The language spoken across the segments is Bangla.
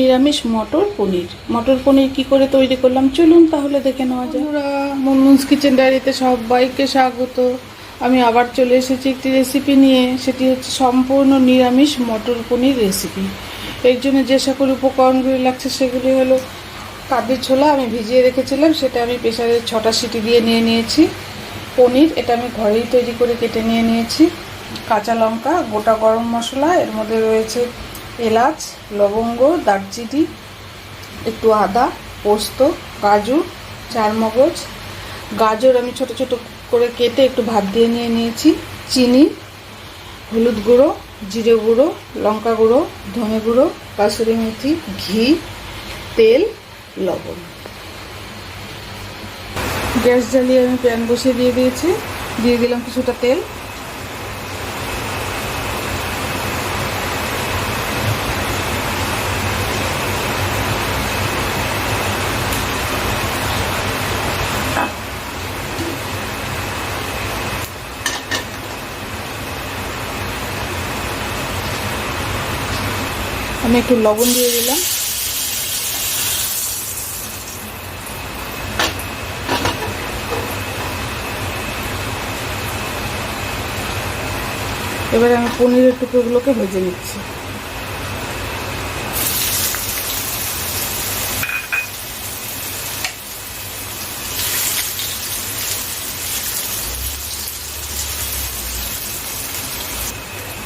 নিরামিষ মটর পনির। মটর পনির কি করে তৈরি করলাম? চলুন তাহলে দেখে নেওয়া যায় মুনমুন্স কিচেন ডায়েরিতে সবাইকে স্বাগত। আমি আবার চলে এসেছি একটি রেসিপি নিয়ে। সেটি হচ্ছে সম্পূর্ণ নিরামিষ মটর পনির রেসিপি এর জন্য যে সকল উপকরণগুলি লাগছে, সেগুলি হলো কাবলি ছোলা আমি ভিজিয়ে রেখেছিলাম, সেটা আমি প্রেসারে ছটা সিটি দিয়ে নিয়ে নিয়েছি। পনির, এটা আমি ঘরেই তৈরি করে কেটে নিয়ে নিয়েছি। কাঁচা লঙ্কা, গোটা গরম মশলা, এর মধ্যে রয়েছে এলাচ, লবঙ্গ, দারচিনি, একটু আদা, পোস্ত, কাজু, চারমগজ। গাজর আমি ছোট ছোট করে কেটে একটু ভাত দিয়ে নিয়ে নিয়েছি। চিনি, হলুদ গুঁড়ো, জিরে গুঁড়ো, লঙ্কা গুঁড়ো, ধনে গুঁড়ো, কাসুরি মেথি, ঘি, তেল, লবণ। গ্যাস জ্বালিয়ে আমি প্যান বসিয়ে দিয়ে দিয়েছি। দিয়ে দিলাম কিছুটা তেল। আমি একটু লবণ দিয়ে দিলাম। এবারে আমি পনিরের টুকরোগুলোকে ভেজে নিচ্ছি।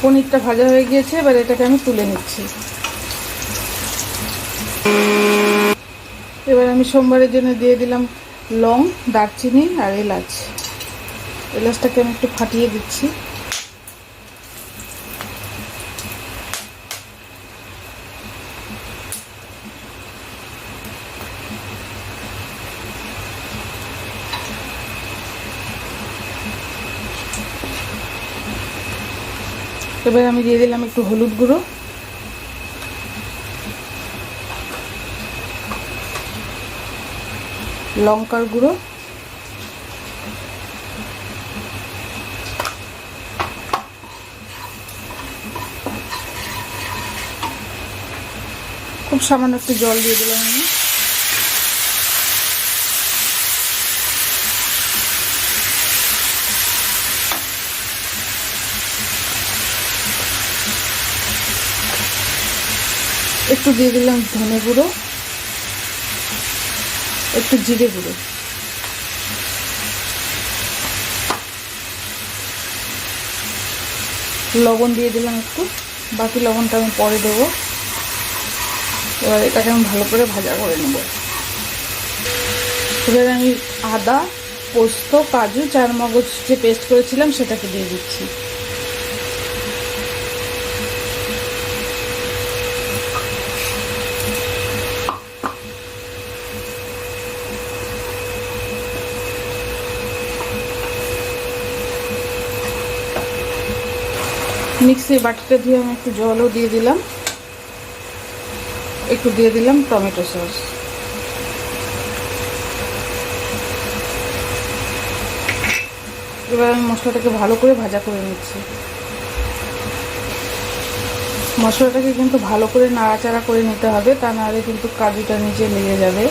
পনিরটা ভাজা হয়ে গিয়েছে, এবার এটাকে আমি তুলে নিচ্ছি। এবার আমি সোমবারের জন্য দিয়ে দিলাম লং, দারচিনি আর এলাচ। এলাচটাকে আমি একটু ফাটিয়ে দিচ্ছি। এবার আমি দিয়ে দিলাম একটু হলুদ গুঁড়ো। লঙ্কার গুঁড়ো। খুব সামান্য একটু জল দিয়ে দিলাম আমি। একটু দিয়ে দিলাম ধনে গুঁড়ো। একটু জিরে গুঁড়ো। লবণ দিয়ে দিলাম একটু। বাকি লবণটা আমি পরে দেবো। এবার এটাকে আমি ভালো করে ভাজা করে নেব। এবার আমি আদা, পোস্ত, কাজু, চারমগজ যে পেস্ট করেছিলাম সেটাকে দিয়ে দিচ্ছি। মিক্সির বাটিটা দিয়ে আমি একটু জলও দিয়ে দিলাম। একটু দিয়ে দিলাম টমেটো সস। এবার আমি মশলাটাকে ভালো করে ভাজা করে নিচ্ছি। মশলাটাকে কিন্তু ভালো করে নাড়াচাড়া করে নিতে হবে, তা নাহলে কিন্তু কাজুটা নিচে লেগে যাবে।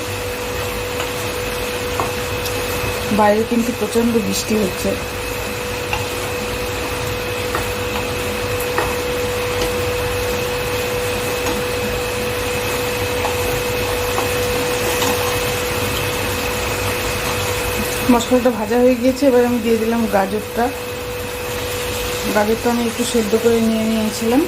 বাইরে কিন্তু প্রচণ্ড বৃষ্টি হচ্ছে। মশলাটা ভাজা হয়ে গিয়েছে, এবার আমি দিয়ে দিলাম গাজরটা। গাজরটা আমি একটু সেদ্ধ করে নিয়ে নিয়েছিলাম।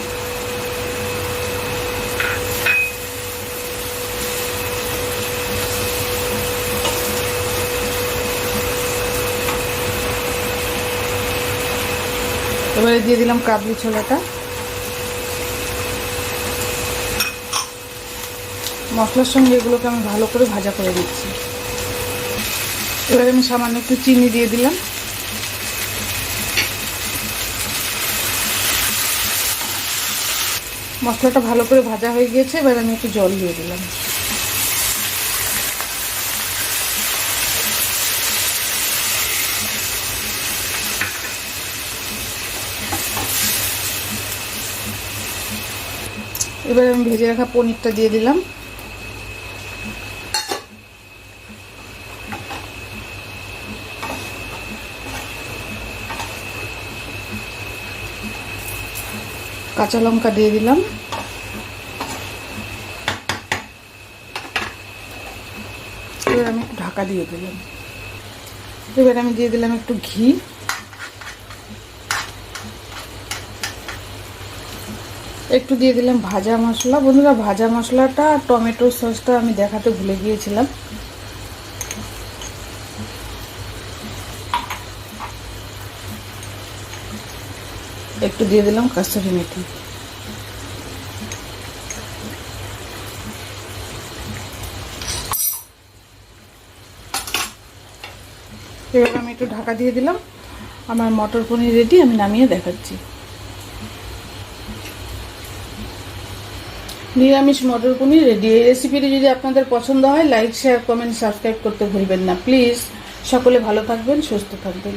এবারে দিয়ে দিলাম কাবলি ছোলাটা। মশলার সঙ্গে এগুলোকে আমি ভালো করে ভাজা করে দিচ্ছি এবার আমি সামান্য একটু চিনি দিয়ে দিলাম। মশলাটা ভালো করে ভাজা হয়ে গিয়েছে, এবার আমি একটু জল দিয়ে দিলাম। এবার আমি ভেজে রাখা পনিরটা দিয়ে দিলাম। কাঁচা লঙ্কা দিয়ে দিলাম। এবার আমি একটু ঢাকা দিয়ে দিলাম। এবার আমি দিয়ে দিলাম একটু ঘি। একটু দিয়ে দিলাম ভাজা মশলা। বন্ধুরা, ভাজা মশলাটা, টমেটো সসটা আমি দেখাতে ভুলে গিয়েছিলাম। একটু দিয়ে দিলাম কাস্তুরি মেথি। এবার আমি একটু ঢাকা দিয়ে দিলাম। আমার মটর পনির রেডি আমি নামিয়ে দেখাচ্ছি। নিরামিষ মটর পনির রেডি এই রেসিপিটি যদি আপনাদের পছন্দ হয় লাইক শেয়ার কমেন্ট সাবস্ক্রাইব করতে ভুলবেন না। প্লিজ সকলে ভালো থাকবেন, সুস্থ থাকবেন।